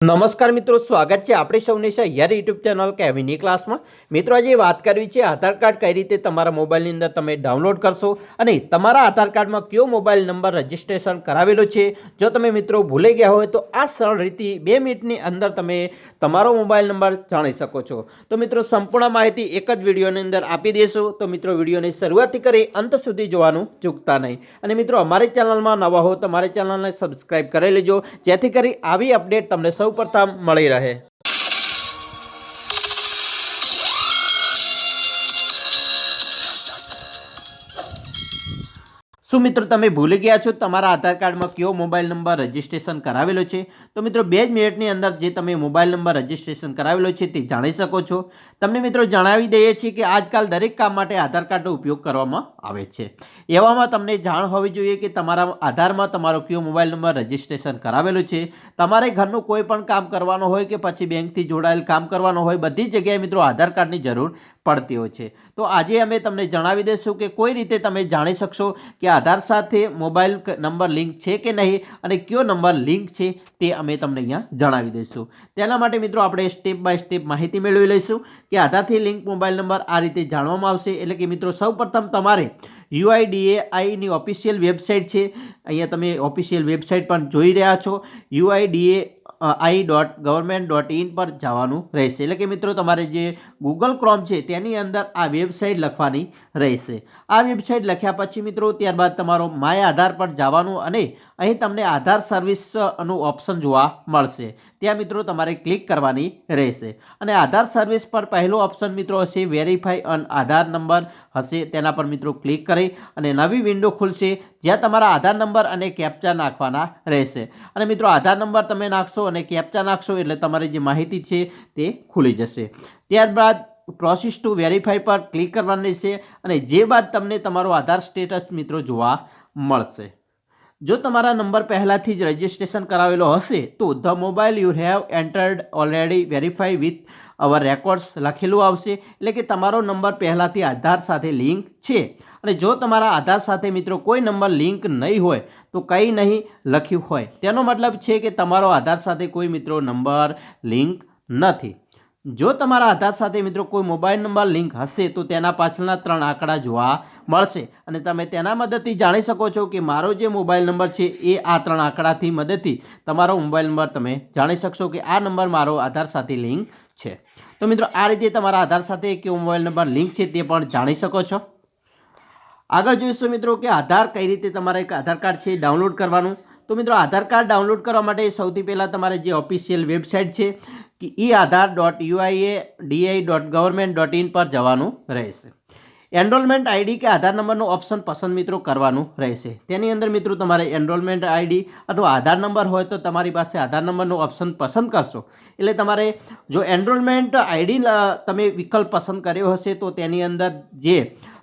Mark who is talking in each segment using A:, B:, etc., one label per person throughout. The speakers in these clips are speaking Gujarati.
A: નમસ્કાર મિત્રો, સ્વાગત છે આપણે સૌને સહિયાર યુટ્યુબ ચેનલ કેવીની ક્લાસમાં મિત્રો, આજે વાત કરવી છે આધાર કાર્ડ કઈ રીતે તમારા મોબાઈલની અંદર તમે ડાઉનલોડ કરશો અને તમારા આધાર કાર્ડમાં કયો મોબાઈલ નંબર રજિસ્ટ્રેશન કરાવેલો છે. જો તમે મિત્રો ભૂલી ગયા હોય તો આ સરળ રીતે બે મિનિટની અંદર તમે તમારો મોબાઈલ નંબર જાણી શકો છો. તો મિત્રો, સંપૂર્ણ માહિતી એક જ વિડીયોની અંદર આપી દેશું. તો મિત્રો, વિડીયોની શરૂઆતથી કરી અંત સુધી જોવાનું ચૂકતા નહીં. અને મિત્રો, અમારી ચેનલમાં નવા હો તો અમારી ચેનલને સબસ્ક્રાઈબ કરી લેજો. જેથી કરી આવી અપડેટ તમને સૌ પ્રથમ મળી રહે. શું મિત્રો તમે ભૂલી ગયા છો? તમારા આધાર કાર્ડમાં કયો મોબાઈલ નંબર રજિસ્ટ્રેશન કરાવેલો છે? તો મિત્રો બે જ મિનિટની અંદર જે તમે મોબાઈલ નંબર રજિસ્ટ્રેશન કરાવેલો છે તે જાણી શકો છો. તમને મિત્રો જણાવી દઈએ છીએ કે આજકાલ દરેક કામ માટે આધાર કાર્ડનો ઉપયોગ કરવામાં આવે છે. એવામાં તમને જાણ હોવી જોઈએ કે તમારા આધારમાં તમારો કયો મોબાઈલ નંબર રજિસ્ટ્રેશન કરાવેલો છે. તમારે ઘરનું કોઈ પણ કામ કરવાનું હોય કે પછી બેંકથી જોડાયેલ કામ કરવાનું હોય, બધી જગ્યાએ મિત્રો આધાર કાર્ડની જરૂર પડતી હોય છે. તો આજે અમે તમને જણાવી દઈશું કે કોઈ રીતે તમે જાણી શકશો કે આધાર સાથે મોબાઈલ નંબર લિંક છે કે નહીં અને કયો નંબર લિંક છે તે અમે તમને અહીંયા જણાવી દઈશું. તેના માટે મિત્રો આપણે સ્ટેપ બાય સ્ટેપ માહિતી મેળવી લઈશું કે આધારથી લિંક મોબાઈલ નંબર આ રીતે જાણવામાં આવશે. એટલે કે મિત્રો, સૌપ્રથમ તમારે યુઆઈડીએઆઈની ઓફિશિયલ વેબસાઇટ છે. અહીંયા તમે ઓફિશિયલ વેબસાઇટ પણ જોઈ રહ્યા છો. UIDA I dot government dot in પર જવાનું રહેશે. એટલે કે મિત્રો, તમારે જે ગૂગલ ક્રોમ છે, તેની અંદર આ વેબસાઇટ લખવાની રહેશે. આ વેબસાઇટ લખ્યા પછી મિત્રો, ત્યારબાદ તમારો માય આધાર પર જવાનું અને અહીં તમને આધાર સર્વિસનું ઓપ્શન જોવા મળશે. ત્યાં મિત્રો, તમારે ક્લિક કરવાની રહેશે. અને આધાર સર્વિસ પર પહેલો ઓપ્શન મિત્રો હશે વેરીફાઈ અન આધાર નંબર હશે તેના પર મિત્રો ક્લિક કરી અને નવી વિન્ડો ખુલશે, જ્યાં તમારા આધાર નંબર અને કેપ્ચા નાખવાના રહેશે. અને મિત્રો આધાર નંબર તમે નાખશો અને કેપ્ચા નાખશો એટલે તમારી જે માહિતી છે તે ખુલી જશે. ત્યારબાદ પ્રોસેસ ટુ વેરીફાઈ પર ક્લિક કરવાની છે અને જે બાદ તમને તમારો આધાર સ્ટેટસ મિત્રો જોવા મળશે. જો તમારા નંબર પહેલાંથી જ રજિસ્ટ્રેશન કરાવેલો હશે, તો the mobile you have entered already verify with our records લખેલું આવશે. એટલે કે તમારો નંબર પહેલાંથી આધાર સાથે લિંક છે. અને જો તમારા આધાર સાથે મિત્રો કોઈ નંબર લિંક નહીં હોય, તો કંઈ નહીં લખ્યું હોય. તેનો મતલબ છે કે તમારો આધાર સાથે કોઈ મિત્રો નંબર લિંક નથી. જો તમારા આધાર સાથે મિત્રો કોઈ મોબાઈલ નંબર લિંક હશે, તો તેના પાછળના ત્રણ આંકડા જોવા મળશે. અને તમે તેના મદદથી જાણી શકો છો કે મારો જે મોબાઈલ નંબર છે એ આ ત્રણ આંકડાથી મદદથી તમારો મોબાઈલ નંબર તમે જાણી શકશો કે આ નંબર મારો આધાર સાથે લિંક છે. તો મિત્રો, આ રીતે તમારા આધાર સાથે કેવો મોબાઈલ નંબર લિંક છે તે પણ જાણી શકો છો. આગળ જોઈશું મિત્રો કે આધાર કઈ રીતે તમારે એક આધાર કાર્ડ છે ડાઉનલોડ કરવાનું. તો મિત્રો, આધાર કાર્ડ ડાઉનલોડ કરવા માટે સૌથી પહેલાં તમારે જે ઓફિશિયલ વેબસાઇટ છે કે e Aadhaar dot UIA DI dot government dot in પર જવાનું રહેશે. એનરોલમેન્ટ આઈડી કે આધાર નંબરનો ઓપ્શન પસંદ મિત્રો કરવાનું રહેશે. તેની અંદર મિત્રો તમારે એનરોલમેન્ટ આઈડી અથવા આધાર નંબર હોય તો તમારી પાસે આધાર નંબરનો ઓપ્શન પસંદ કરશો. એટલે તમારે જો એનરોલમેન્ટ આઈડી તમે વિકલ્પ પસંદ કર્યો હશે તો તેની અંદર જે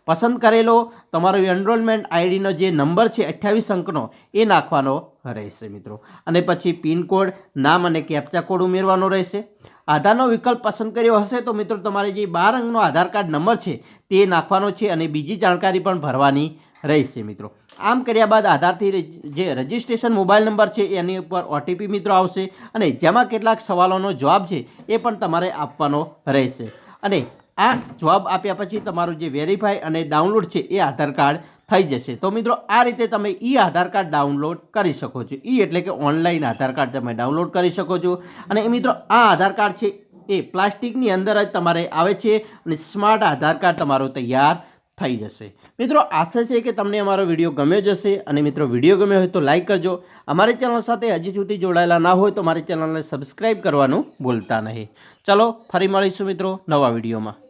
A: પસંદ કરેલો તમારો એનરોલમેન્ટ આઈડીનો જે નંબર છે અઠ્યાવીસ અંકનો એ નાખવાનો રહેશે મિત્રો. અને પછી પિનકોડ નામ અને કેપ્ચા કોડ ઉમેરવાનો રહેશે. આધારનો વિકલ્પ પસંદ કર્યો હશે તો મિત્રો તમારે જે બાર અંકનો આધાર કાર્ડ નંબર છે તે નાખવાનો છે અને બીજી જાણકારી પણ ભરવાની રહેશે મિત્રો. આમ કર્યા બાદ આધારથી જે રજિસ્ટ્રેશન મોબાઈલ નંબર છે એની ઉપર ઓટીપી મિત્રો આવશે અને જેમાં કેટલાક સવાલોનો જવાબ છે એ પણ તમારે આપવાનો રહેશે. અને આ જવાબ આપ્યા પછી તમારું જે વેરીફાઈ અને ડાઉનલોડ છે એ આધાર કાર્ડ થઈ જશે. તો મિત્રો, આ રીતે તમે ઈ આધાર કાર્ડ ડાઉનલોડ કરી શકો છો. ઈ એટલે કે ઓનલાઈન આધાર કાર્ડ તમે ડાઉનલોડ કરી શકો છો. અને મિત્રો, આ આધાર કાર્ડ છે, એ પ્લાસ્ટિકની અંદર જ તમારે આવે છે અને સ્માર્ટ આધાર કાર્ડ તમારો તૈયાર થઈ જશે. મિત્રો, આશા છે કે તમને અમારો વીડિયો ગમ્યો જશે અને મિત્રો, વીડિયો ગમ્યો હોય તો લાઇક કરજો. અમારી ચેનલ સાથે હજી સુધી જોડાયેલા ના હોય તો અમારી ચેનલને સબસ્ક્રાઈબ કરવાનું ભૂલતા નહીં. ચલો, ફરી મળીશું મિત્રો નવા વિડીયોમાં.